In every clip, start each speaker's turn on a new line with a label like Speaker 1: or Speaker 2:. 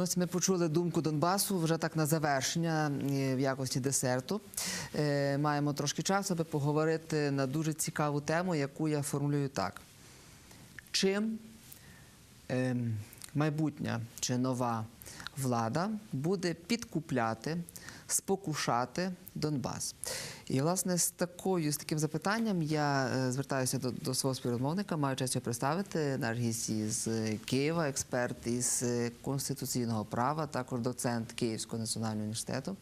Speaker 1: Ну, ось ми почули думку Донбасу вже так на завершення е, в якості десерту. Е, Маємо трошки часу, аби поговорити на дуже цікаву тему, яку я формулюю так. Чим ем, майбутня чи нова влада буде підкупляти, спокушати Донбас. І, власне, з такою з таким запитанням я е, звертаюся до, до свого співрозмовника, маю честь його представити наш гість із Києва, експерт із е, конституційного права, також доцент Київського національного університету.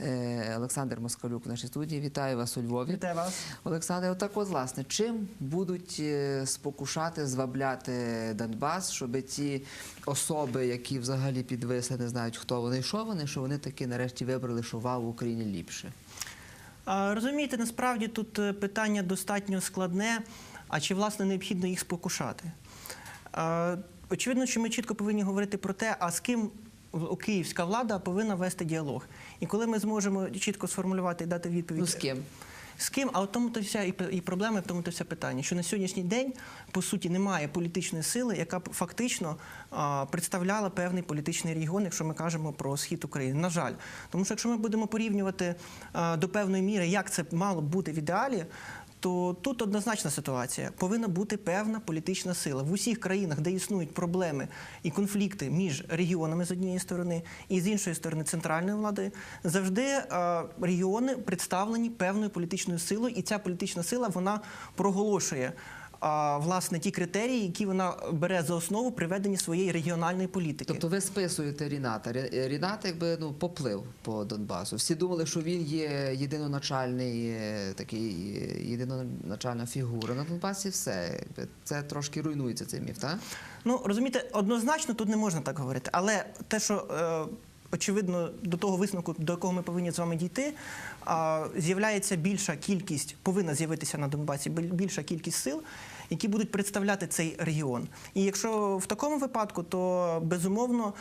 Speaker 1: Е, Олександр Москалюк в нашій студії. Вітаю вас у Львові.
Speaker 2: Вітаю вас.
Speaker 1: Олександр, отак от, власне, чим будуть спокушати, звабляти Донбас, щоб ті особи, які взагалі підвисли, не знають, хто вони і що вони, що вони таки нарешті вибрали, що вау в Україні ліпше.
Speaker 2: Розумієте, насправді тут е, питання достатньо складне, а чи власне необхідно їх спокушати? Очевидно, що ми чітко повинні говорити про те, а з ким київська влада повинна вести діалог. І коли ми зможемо чітко сформулювати і дати відповідь.
Speaker 1: Ну з ким?
Speaker 2: З ким? А от тому то вся і, і проблема, в тому то вся питання, що на сьогоднішній день по суті немає політичної сили, яка б фактично а, представляла певний політичний регіон, якщо ми кажемо про схід України. На жаль, тому що якщо ми будемо порівнювати а, до певної міри, як це мало б бути в ідеалі. То тут однозначна ситуація. Повинна бути певна політична сила в усіх країнах, де існують проблеми і конфлікти між регіонами з однієї сторони і з іншої сторони центральної влади. Завжди е, регіони представлені певною політичною силою, і ця політична сила вона проголошує. Власне, ті критерії, які вона бере за основу при веденні своєї регіональної політики.
Speaker 1: Тобто ви списуєте Ріната. Рі- Рінат якби ну поплив по Донбасу. Всі думали, що він є єдиноначальний е, такий е, єдиноначальна фігура на Донбасі. Все це трошки руйнується цей міф, так?
Speaker 2: Ну розумієте, однозначно тут не можна так говорити. Але те, що е, очевидно до того висновку, до якого ми повинні з вами дійти, з'являється більша кількість, повинна з'явитися на Донбасі біль- більша кількість сил. Які будуть представляти цей регіон, і якщо в такому випадку, то безумовно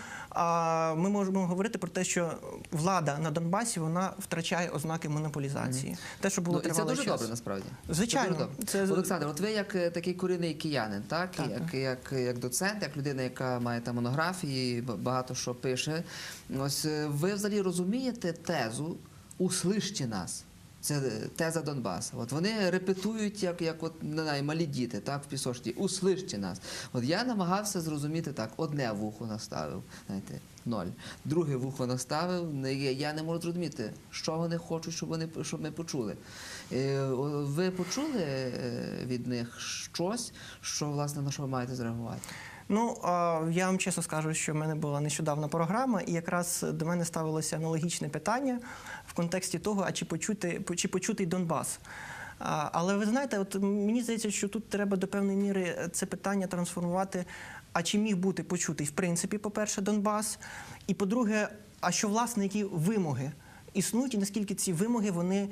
Speaker 2: ми можемо говорити про те, що влада на Донбасі вона втрачає ознаки монополізації. Те, що було
Speaker 1: ну, це дуже
Speaker 2: час.
Speaker 1: добре насправді.
Speaker 2: Звичайно.
Speaker 1: Це добре.
Speaker 2: Це-
Speaker 1: Олександр, от ви як е, такий корінний киянин, так?
Speaker 2: Так.
Speaker 1: Як, як, як доцент, як людина, яка має там монографії, багато що пише. Ось е, ви взагалі розумієте тезу «услышьте нас. Це теза Донбаса. От вони репетують, як, як от, не знаю, малі діти, так, в пісочні. «Услышьте нас. От я намагався зрозуміти так: одне вухо наставив, знаєте, ноль. Друге вухо наставив. Я не можу зрозуміти, що вони хочуть, щоб вони щоб ми почули. Е, Ви почули е, від них щось, що власне на що ви маєте зреагувати?
Speaker 2: Ну я вам чесно скажу, що в мене була нещодавна програма, і якраз до мене ставилося аналогічне питання контексті того, а чи почути чи почутий Донбас. Але ви знаєте, от мені здається, що тут треба до певної міри це питання трансформувати. А чи міг бути почутий в принципі, по-перше, Донбас? І по-друге, а що власне які вимоги існують, і наскільки ці вимоги вони.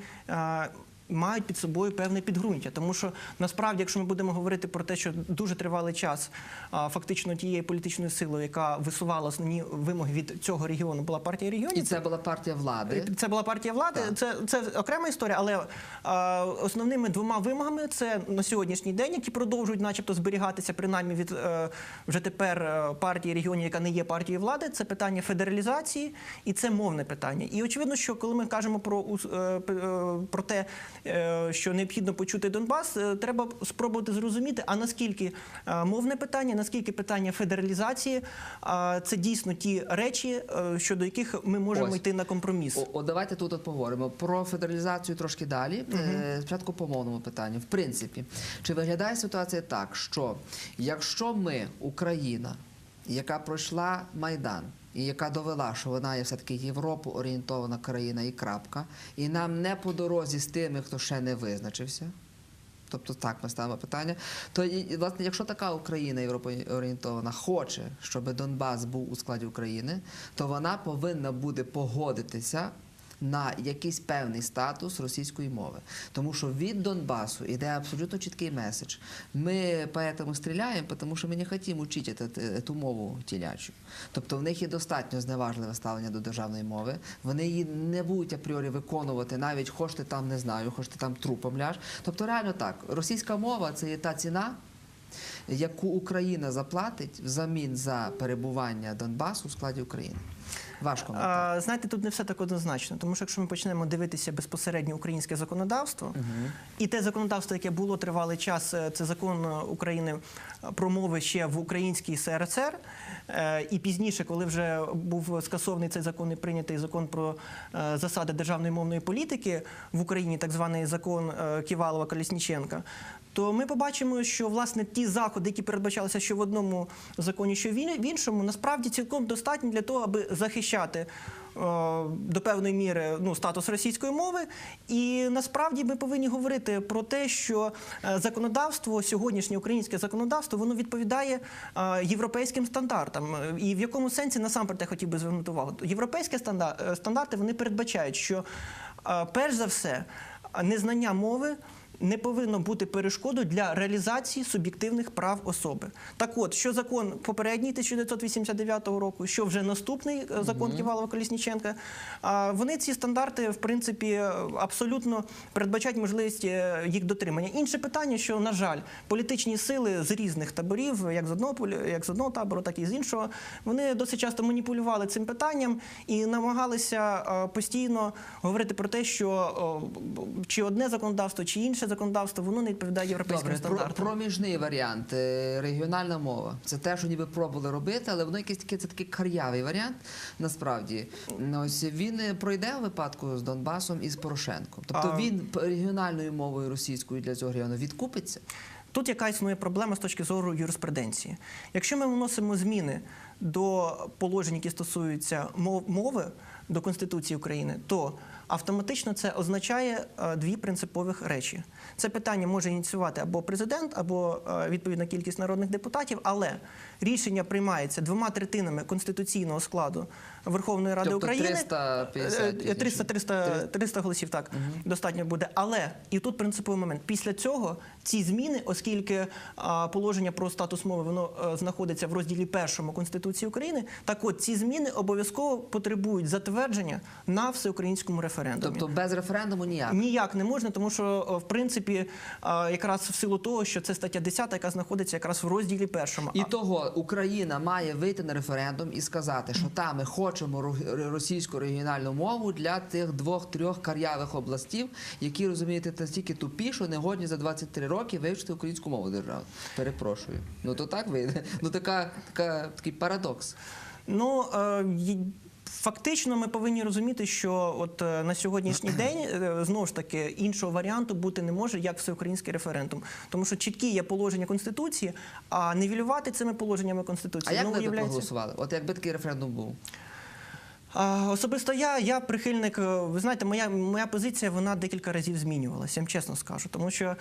Speaker 2: А, Мають під собою певне підґрунтя, тому що насправді, якщо ми будемо говорити про те, що дуже тривалий час а, фактично тією політичною силою, яка висувала основні вимоги від цього регіону, була партія регіонів.
Speaker 1: І це була партія влади.
Speaker 2: Це була партія влади.
Speaker 1: Так.
Speaker 2: Це, це окрема історія, але а, основними двома вимогами це на сьогоднішній день, які продовжують, начебто, зберігатися принаймні від е, вже тепер е, партії регіонів, яка не є партією влади. Це питання федералізації і це мовне питання. І очевидно, що коли ми кажемо про, е, е, про те, е, що необхідно почути Донбас, е, треба спробувати зрозуміти, а наскільки е, мовне питання, наскільки питання федералізації це дійсно ті речі, е, щодо яких ми можемо
Speaker 1: Ось.
Speaker 2: йти на компроміс.
Speaker 1: О, давайте тут от поговоримо про федералізацію трошки далі. Е, Спочатку по мовному питанню. В принципі, чи виглядає ситуація так, що якщо ми, Україна, яка пройшла Майдан, і яка довела, що вона є все-таки Європу орієнтована країна і крапка, і нам не по дорозі з тими, хто ще не визначився. Тобто так ми ставимо питання. То власне, якщо така Україна європоорієнтована хоче, щоб Донбас був у складі України, то вона повинна буде погодитися на якийсь певний статус російської мови. Тому що від Донбасу йде абсолютно чіткий меседж. Ми поэтому стріляємо, тому що ми не хочемо вчити ту мову тілячу. Тобто в них є достатньо зневажливе ставлення до державної мови. Вони її не будуть апріорі виконувати, навіть хочете там не знаю, хочете там трупом ляж. Тобто реально так, російська мова це є та ціна. Яку Україна заплатить взамін за перебування Донбасу у складі України? Ваш коментар.
Speaker 2: А, знаєте, тут не все так однозначно, тому що якщо ми почнемо дивитися безпосередньо українське законодавство, і те законодавство, яке було тривалий час, е, це закон України про мови ще в українській СРСР. Е, І пізніше, коли вже був скасований цей закон і прийнятий закон про е, засади державної мовної політики в Україні, так званий закон Ківалова Колісніченка, то ми побачимо, що власне ті заходи, які передбачалися що в одному законі, що в іншому, насправді цілком достатні для того, аби захищати. е, До певної міри ну статус російської мови, і насправді ми повинні говорити про те, що е, законодавство, сьогоднішнє українське законодавство, воно відповідає е, європейським стандартам. І в якому сенсі насамперед я хотів би звернути увагу. Європейські стандарти вони передбачають, що перш за все незнання мови не повинно бути перешкодою для реалізації суб'єктивних прав особи. Так от, що закон попередній 1989 року, що вже наступний е, закон Ківалова Колісніченка, вони ці стандарти, в принципі, е, абсолютно передбачають можливість е, їх дотримання. Інше питання, що, на жаль, політичні сили з різних таборів, як з одного як з одного табору, так і з іншого, вони досить часто маніпулювали цим питанням і намагалися постійно говорити про те, що чи одне законодавство, чи інше законодавство, воно не відповідає європейським
Speaker 1: Добре, про, проміжний варіант е, регіональна мова. Це те, що ніби пробували робити, але воно якийсь такий це такий кар'явий варіант. Насправді, ось він е, пройде у випадку з Донбасом і з Порошенком. Тобто
Speaker 2: А-
Speaker 1: він регіональною мовою російською для цього регіону відкупиться.
Speaker 2: Тут яка існує проблема з точки зору юриспруденції. Якщо ми вносимо зміни до положень, які стосуються мов- мови до Конституції України, то автоматично це означає е, дві принципових речі. Це питання може ініціювати або президент, або е, відповідна кількість народних депутатів, але рішення приймається двома третинами конституційного складу Верховної Ради
Speaker 1: Тобто
Speaker 2: України.
Speaker 1: 350
Speaker 2: Е, 300, 300, 300 голосів так достатньо буде. Але і тут принциповий момент. Після цього ці зміни, оскільки положення про статус мови воно е, знаходиться в розділі першому Конституції України, так от ці зміни обов'язково потребують затвердження на всеукраїнському референдумі.
Speaker 1: Тобто без референдуму ніяк.
Speaker 2: Ніяк не можна, тому що в принципі якраз в силу того, що це стаття 10, яка знаходиться якраз в розділі першому.
Speaker 1: І того Україна має вийти на референдум і сказати, що там ми хочемо російську регіональну мову для тих двох-трьох кар'явих областів, які розумієте настільки тупі, що не годні за 23 роки вивчити українську мову державну. Перепрошую. Ну то так вийде. Ну така, така такий парадокс.
Speaker 2: Ну е, фактично, ми повинні розуміти, що от е, на сьогоднішній день е, знову ж таки іншого варіанту бути не може, як всеукраїнський референдум, тому що чіткі є положення конституції, а нівелювати цими положеннями
Speaker 1: А
Speaker 2: конституції
Speaker 1: як
Speaker 2: ну,
Speaker 1: ви б
Speaker 2: виявляється-
Speaker 1: проголосували? От якби такий референдум був?
Speaker 2: Особисто я, я прихильник. е, Ви знаєте, моя, моя позиція вона декілька разів змінювалася, я вам чесно скажу. Тому що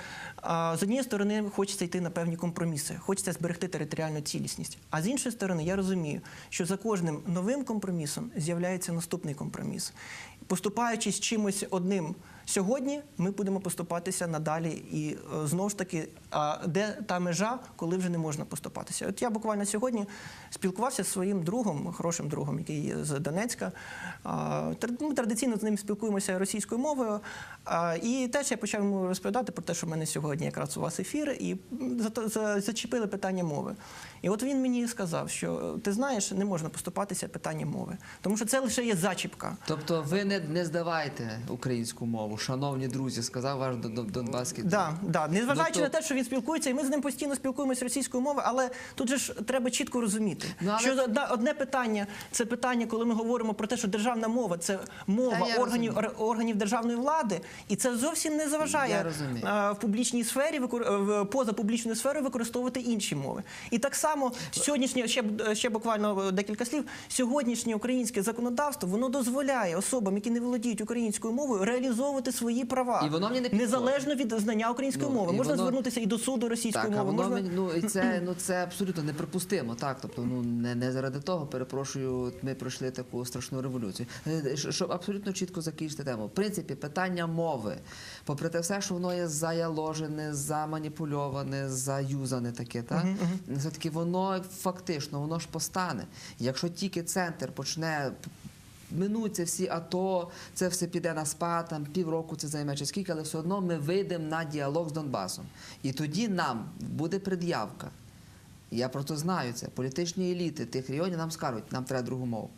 Speaker 2: з однієї сторони хочеться йти на певні компроміси, хочеться зберегти територіальну цілісність. А з іншої сторони, я розумію, що за кожним новим компромісом з'являється наступний компроміс. Поступаючи з чимось одним сьогодні, ми будемо поступатися надалі. І е, знову ж таки, а де та межа, коли вже не можна поступатися? От я буквально сьогодні спілкувався зі своїм другом, хорошим другом, який з Донецька. Ми традиційно з ним спілкуємося російською мовою. І теж я почав йому розповідати про те, що в мене сьогодні якраз у вас ефір, і зачепили питання мови. І от він мені сказав, що ти знаєш, не можна поступатися питанням мови, тому що це лише є зачіпка.
Speaker 1: Тобто ви не, не здавайте українську мову, шановні друзі, сказав ваш дон- дон- донбаський.
Speaker 2: Да, да. Незважаючи
Speaker 1: Ну,
Speaker 2: на те, що він спілкується, і ми з ним постійно спілкуємося російською мовою, але тут же ж треба чітко розуміти,
Speaker 1: Ну, але-
Speaker 2: що одне питання це питання, коли ми говоримо про те, що державна мова це мова органів,
Speaker 1: розумію.
Speaker 2: органів державної влади, і це зовсім не заважає в публічній сфері, поза публічною сферою використовувати інші мови. І так само сьогоднішнє ще ще буквально декілька слів. Сьогоднішнє українське законодавство воно дозволяє особам, які не володіють українською мовою, реалізовувати свої права
Speaker 1: І воно мені не підходить.
Speaker 2: незалежно від знання української
Speaker 1: Ну,
Speaker 2: мови. Можна
Speaker 1: воно-
Speaker 2: звернутися і до суду російської
Speaker 1: Так,
Speaker 2: мови.
Speaker 1: воно
Speaker 2: Можна...
Speaker 1: ну і це ну це абсолютно неприпустимо. Так, тобто, ну не, не заради того, перепрошую, ми пройшли таку страшну революцію. Е, Щоб абсолютно чітко закінчити тему. В принципі, питання мови, попри те все, що воно є заяложене, заманіпульоване, заюзане таке, так все таки воно фактично воно ж постане. Якщо тільки центр почне минуться всі АТО, це все піде на спад, там півроку це займе чи скільки, але все одно ми вийдемо на діалог з Донбасом. І тоді нам буде пред'явка. Я просто знаю це. Політичні еліти тих регіонів нам скажуть, нам треба другу мову.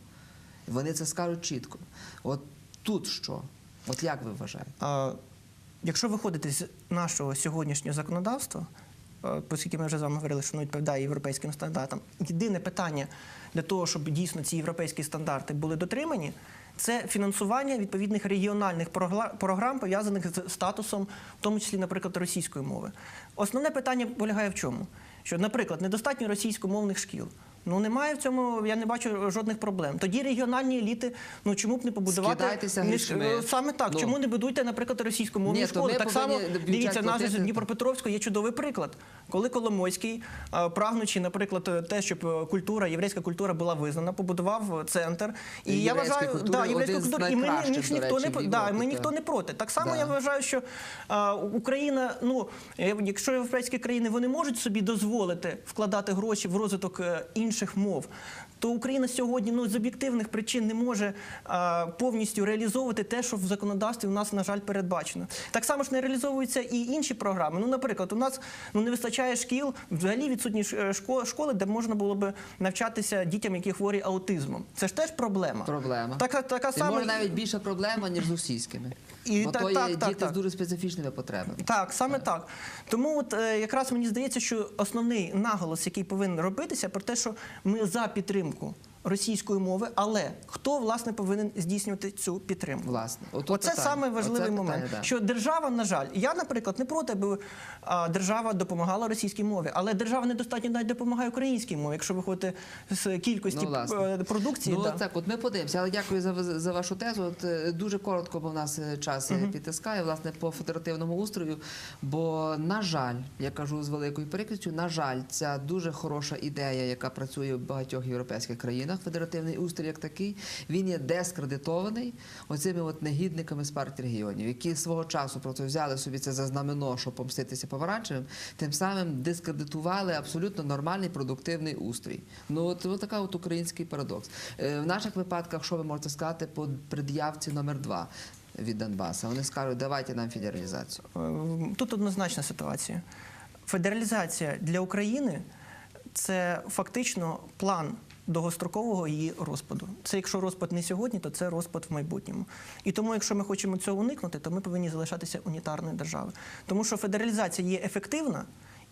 Speaker 1: Вони це скажуть чітко. От тут що? От як ви вважаєте?
Speaker 2: А, Якщо виходити з нашого сьогоднішнього законодавства, оскільки ми вже з вами говорили, що воно відповідає європейським стандартам, єдине питання для того, щоб дійсно ці європейські стандарти були дотримані, це фінансування відповідних регіональних програм, пов'язаних з статусом, в тому числі, наприклад, російської мови. Основне питання полягає в чому? Що, наприклад, недостатньо російськомовних шкіл. Ну немає в цьому, я не бачу жодних проблем. Тоді регіональні еліти, ну чому б не побудувати
Speaker 1: Скидайтеся
Speaker 2: не- саме так.
Speaker 1: Ну.
Speaker 2: Чому не будуйте, наприклад, російськомовні
Speaker 1: Ні,
Speaker 2: школи? Так само дивіться,
Speaker 1: платити.
Speaker 2: з Дніпропетровська є чудовий приклад. Коли Коломойський, е, прагнучи, наприклад, те, щоб е, культура, єврейська культура була визнана, побудував центр. І, я
Speaker 1: Єврейська
Speaker 2: вважаю,
Speaker 1: культура
Speaker 2: да, єврейська
Speaker 1: один з
Speaker 2: культура, і ми,
Speaker 1: найкращих, до
Speaker 2: ніхто
Speaker 1: речі,
Speaker 2: не да, ми ніхто не проти. Так само
Speaker 1: Да.
Speaker 2: я вважаю, що е, Україна, ну е, якщо європейські країни вони можуть собі дозволити вкладати гроші в розвиток е, інших мов. То Україна сьогодні ну з об'єктивних причин не може е, повністю реалізовувати те, що в законодавстві у нас на жаль передбачено. Так само ж не реалізовуються і інші програми. Ну, наприклад, у нас ну не вистачає шкіл, взагалі відсутні е, школи, де можна було би навчатися дітям, які хворі аутизмом. Це ж теж проблема.
Speaker 1: Проблема.
Speaker 2: Така така
Speaker 1: І
Speaker 2: сама
Speaker 1: може навіть більша проблема, ніж з російськими.
Speaker 2: І
Speaker 1: Бо
Speaker 2: так,
Speaker 1: то є
Speaker 2: так, так,
Speaker 1: діти
Speaker 2: так.
Speaker 1: з дуже специфічними потребами.
Speaker 2: Так, саме так. Тому от е, якраз мені здається, що основний наголос, який повинен робитися, про те, що ми за підтримку російської мови, але хто власне повинен здійснювати цю підтримку?
Speaker 1: Власне, От
Speaker 2: Оце
Speaker 1: питання.
Speaker 2: саме важливий
Speaker 1: Оце
Speaker 2: момент.
Speaker 1: питання, да.
Speaker 2: Що держава, на жаль, я, наприклад, не проти, аби а, держава допомагала російській мові, але держава недостатньо навіть допомагає українській мові, якщо виходити з кількості
Speaker 1: Ну, власне.
Speaker 2: е, продукції.
Speaker 1: Ну,
Speaker 2: да.
Speaker 1: от так, от ми подивимося, але дякую за, за вашу тезу. От е, дуже коротко, бо в нас е, час е, підтискає, власне, по федеративному устрою. Бо, на жаль, я кажу з великою прикрістю, на жаль, ця дуже хороша ідея, яка працює в багатьох європейських країнах, федеративний устрій як такий, він є дескредитований оцими от негідниками з партії регіонів, які свого часу просто взяли собі це за знамено, щоб помститися помаранчевим, тим самим дискредитували абсолютно нормальний продуктивний устрій. Ну от, от така от український парадокс. Е, В наших випадках, що ви можете сказати по пред'явці номер два від Донбаса? Вони скажуть, давайте нам федералізацію.
Speaker 2: Е, Тут однозначна ситуація. Федералізація для України це фактично план довгострокового її розпаду. Це якщо розпад не сьогодні, то це розпад в майбутньому. І тому, якщо ми хочемо цього уникнути, то ми повинні залишатися унітарною державою. Тому що федералізація є ефективна.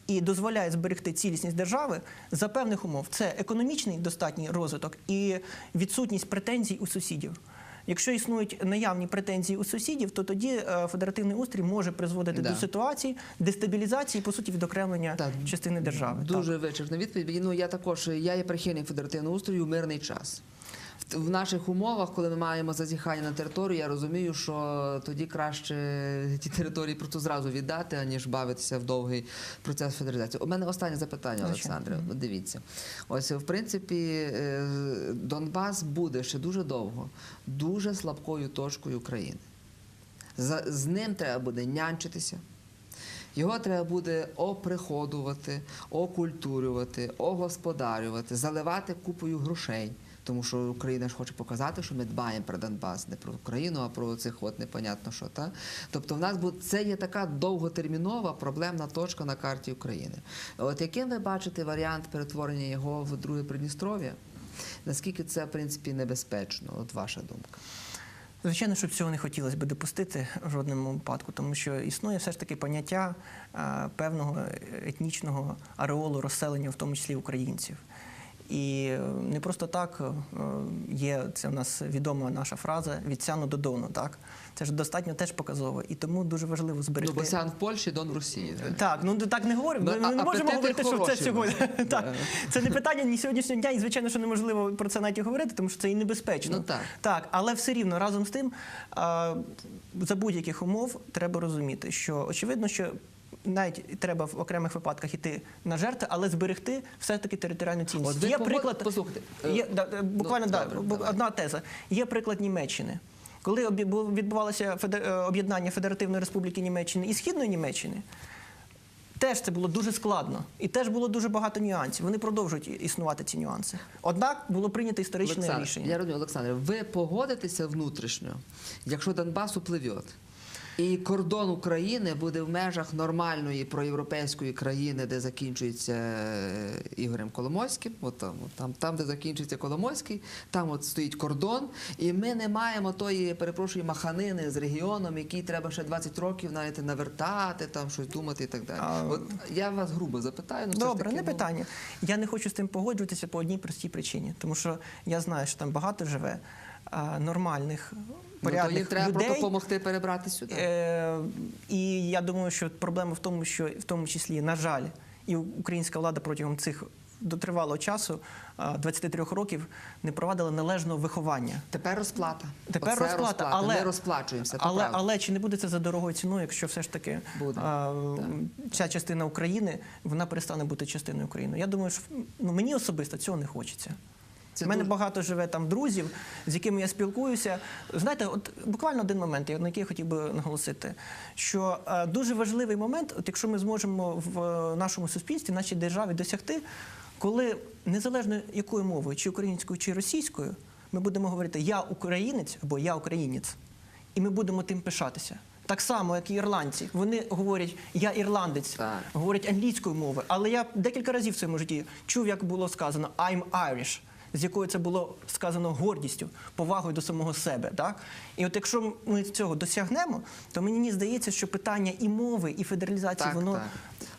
Speaker 2: І дозволяє зберегти цілісність держави за певних умов. Це економічний достатній розвиток і відсутність претензій у сусідів. Якщо існують наявні претензії у сусідів, то тоді е, федеративний устрій може призводити
Speaker 1: Да.
Speaker 2: до ситуації дестабілізації, по суті, відокремлення
Speaker 1: Так,
Speaker 2: частини держави.
Speaker 1: Дуже вичерпна відповідь. Ну я також я є прихильник федеративного устрою в мирний час. В- В наших умовах, коли ми маємо зазіхання на територію, я розумію, що тоді краще ті території просто зразу віддати, аніж бавитися в довгий процес федералізації. У мене останнє запитання, Олександре. Дивіться, ось в принципі е, Донбас буде ще дуже довго, дуже слабкою точкою України. З ним треба буде нянчитися. Його треба буде оприходувати, окультурювати, огосподарювати, заливати купою грошей. Тому що Україна ж хоче показати, що ми дбаємо про Донбас, не про Україну, а про цих от непонятно що. Та? Тобто в нас це є така довготермінова проблемна точка на карті України. От яким ви бачите варіант перетворення його в друге Придністров'я? Наскільки це в принципі небезпечно? От ваша думка?
Speaker 2: Звичайно, що цього не хотілося б допустити в жодному випадку, тому що існує все ж таки поняття певного етнічного ареолу розселення, в тому числі українців. І не просто так е, є це в нас відома наша фраза від сяну до дону. Так це ж достатньо теж показово, і тому дуже важливо
Speaker 1: Ну,
Speaker 2: зберегти.
Speaker 1: бо Сян в Польщі, Дон в Росії. так?
Speaker 2: Так, ну так не говоримо.
Speaker 1: Ну,
Speaker 2: Ми,
Speaker 1: а-
Speaker 2: не можемо говорити, що це сьогодні. так, це не питання ні сьогоднішнього дня, і звичайно, що неможливо про це навіть говорити, тому що це і небезпечно.
Speaker 1: Ну, так.
Speaker 2: так, але все рівно разом з тим, за будь-яких умов треба розуміти, що очевидно, що. Навіть треба в окремих випадках іти на жертви, але зберегти все-таки територіальну цінність. Є приклад,
Speaker 1: послухайте, е,
Speaker 2: є, да, е, буквально
Speaker 1: ну,
Speaker 2: да,
Speaker 1: добре,
Speaker 2: одна теза. Є приклад Німеччини. Коли відбувалося е, об'єднання Федеративної Республіки Німеччини і Східної Німеччини, Теж це було дуже складно, і теж було дуже багато нюансів. Вони продовжують існувати ці нюанси. Однак було прийнято історичне
Speaker 1: Олександр,
Speaker 2: рішення.
Speaker 1: Я розумію, Олександр, ви погодитеся внутрішньо, якщо Донбасупливе, і кордон України буде в межах нормальної проєвропейської країни, де закінчується е, Ігорем Коломойським, от там, от там, там, де закінчується Коломойський, там от стоїть кордон, і ми не маємо тої, перепрошую, маханини з регіоном, який треба ще 20 років навіть навертати, там щось думати і так далі.
Speaker 2: А,
Speaker 1: От я вас грубо запитаю. Ну,
Speaker 2: Добре,
Speaker 1: таки,
Speaker 2: не
Speaker 1: ну,
Speaker 2: питання. Я не хочу з тим погоджуватися по одній простій причині, тому що я знаю, що там багато живе нормальних,
Speaker 1: Ну,
Speaker 2: порядних
Speaker 1: то їм треба
Speaker 2: людей.
Speaker 1: допомогти перебрати сюди.
Speaker 2: Е, і я думаю, що проблема в тому, що в тому числі, на жаль, і українська влада протягом цих дотривалого часу, а, 23 років, не провадила належного виховання.
Speaker 1: Тепер розплата.
Speaker 2: Тепер
Speaker 1: Оце
Speaker 2: розплата, але
Speaker 1: Ми розплачуємося. то
Speaker 2: але, але чи не буде це за дорогою ціною, якщо все ж таки
Speaker 1: Буде,
Speaker 2: а, ця частина України вона перестане бути частиною України? Я думаю, що ну мені особисто цього не хочеться.
Speaker 1: Це
Speaker 2: У мене
Speaker 1: дуже-
Speaker 2: багато живе там друзів, з якими я спілкуюся. Знаєте, от буквально один момент, на який я хотів би наголосити, що е, дуже важливий момент, от якщо ми зможемо в е, нашому суспільстві, в нашій державі досягти, коли незалежно якою мовою, чи українською, чи російською, ми будемо говорити Я українець або Я українець, і ми будемо тим пишатися. Так само, як і ірландці. Вони говорять Я ірландець,
Speaker 1: Так.
Speaker 2: говорять англійською мовою. Але я декілька разів в своєму житті чув, як було сказано I'm Irish, з якою це було сказано гордістю, повагою до самого себе. Так? І от якщо ми цього досягнемо, то мені здається, що питання і мови, і федералізації,
Speaker 1: Так,
Speaker 2: воно
Speaker 1: так.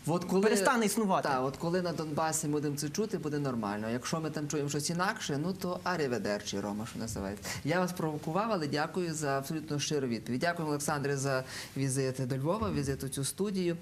Speaker 1: От коли,
Speaker 2: перестане існувати.
Speaker 1: Так, от коли на Донбасі будемо це чути, буде нормально. Якщо ми там чуємо щось інакше, ну то аріведерчі, Рома, що називається. Я вас провокував, але дякую за абсолютно щиру відповідь. Дякую, Олександре, за візит до Львова, візит у цю студію.